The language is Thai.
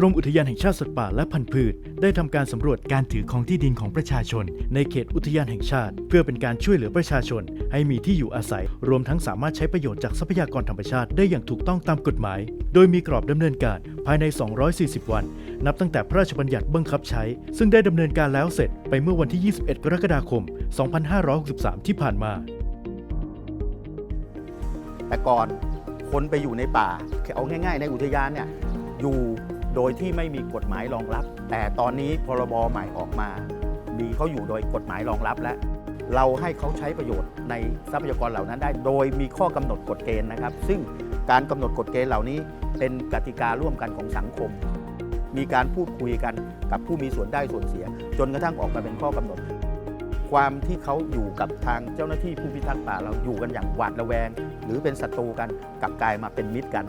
กรมอุทยานแห่งชาติสัตว์ป่าและพันธุ์พืช ได้ทำการสำรวจการถือของที่ดินของประชาชน ในเขตอุทยานแห่งชาติ เพื่อเป็นการช่วยเหลือประชาชน ให้มีที่อยู่อาศัย รวมทั้งสามารถใช้ประโยชน์จากทรัพยากรธรรมชาติได้อย่างถูกต้องตามกฎหมาย โดยมีกรอบดำเนินการภายใน 240 วัน นับตั้งแต่พระราชบัญญัติบังคับใช้ ซึ่งได้ดำเนินการแล้วเสร็จไปเมื่อวันที่ 21 กรกฎาคม 2563 ที่ผ่านมาแต่ก่อนคนไปอยู่ในป่าเอาง่าย ๆ ในอุทยานเนี่ยอยู่ โดยที่ไม่มีกฎหมายรองรับ แต่ตอนนี้พรบใหม่ออกมา มีเขาอยู่โดยกฎหมายรองรับแล้ว เราให้เขาใช้ประโยชน์ในทรัพยากรเหล่านั้นได้ โดยมีข้อกำหนดกฎเกณฑ์นะครับ ซึ่งการกำหนดกฎเกณฑ์เหล่านี้ เป็นกติการ่วมกันของสังคม มีการพูดคุยกันกับผู้มีส่วนได้ส่วนเสีย จนกระทั่งออกมาเป็นข้อกำหนด ความที่เขาอยู่กับทางเจ้าหน้าที่ผู้พิทักษ์ป่าเราอยู่กันอย่างหวาดระแวง หรือเป็นศัตรูกันกลับกลายมาเป็นมิตรกัน